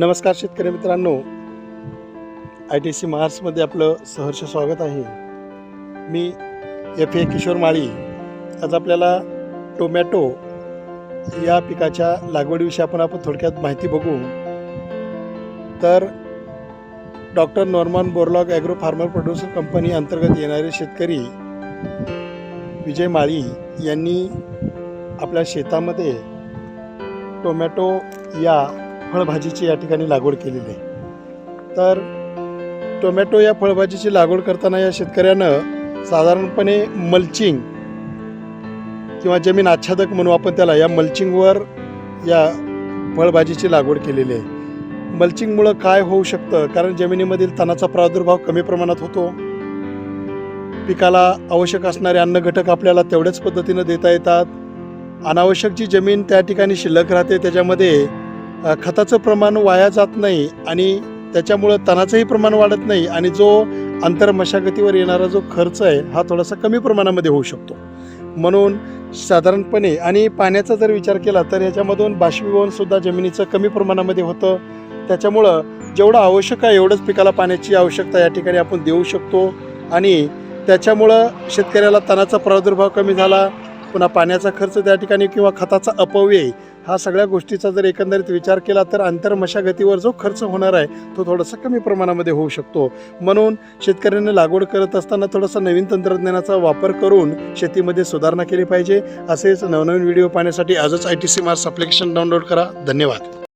नमस्कार शेतकरी मित्रांनो. आय टी सी महार्समध्ये आपलं सहर्ष स्वागत आहे. मी एफ ए किशोर माळी. आज आपल्याला टोमॅटो या पिकाच्या लागवडीविषयी आपण आपण थोडक्यात माहिती बघू. तर doctor Norman Borlaug agro farmer producer company अंतर्गत येणारे शेतकरी विजय माळी यांनी आपल्या शेतामध्ये टोमॅटो या फळभाजीची या ठिकाणी लागवड केलेली आहे. तर टोमॅटो या फळभाजीची लागवड करताना या शेतकऱ्यानं साधारणपणे मल्चिंग किंवा जमीन आच्छादक म्हणू आपण त्याला या मल्चिंगवर या फळभाजीची लागवड केलेली आहे. मल्चिंगमुळं काय होऊ शकतं? कारण जमिनीमधील तणाचा प्रादुर्भाव कमी प्रमाणात होतो. पिकाला आवश्यक असणारे अन्न घटक आपल्याला तेवढ्याच पद्धतीनं देता येतात. अनावश्यक जी जमीन त्या ठिकाणी शिल्लक राहते त्याच्यामध्ये खताचं प्रमाण वाया जात नाही आणि त्याच्यामुळं तणाचंही प्रमाण वाढत नाही आणि जो अंतर मशागतीवर येणारा जो खर्च आहे हा थोडासा कमी प्रमाणामध्ये होऊ शकतो. म्हणून साधारणपणे आणि पाण्याचा जर विचार केला तर याच्यामधून बाष्पीभवनसुद्धा जमिनीचं कमी प्रमाणामध्ये होतं. त्याच्यामुळं जेवढं आवश्यक आहे एवढंच पिकाला पाण्याची आवश्यकता या ठिकाणी आपण देऊ शकतो. आणि त्याच्यामुळं शेतकऱ्याला तणाचा प्रादुर्भाव कमी झाला पुन्हा पाण्याचा खर्च त्या ठिकाणी किंवा खताचा अपव्यय हा सगळ्या गोष्टीचा जर एकंदरीत विचार केला तर आंतरमशागतीवर जो खर्च होणार आहे तो थोडासा कमी प्रमाणामध्ये होऊ शकतो. म्हणून शेतकऱ्यांनी लागवड करत असताना थोडासा नवीन तंत्रज्ञानाचा वापर करून शेतीमध्ये सुधारणा केली पाहिजे. असेच नवनवीन व्हिडिओ पाहण्यासाठी आजच I T C Mars application download करा. धन्यवाद.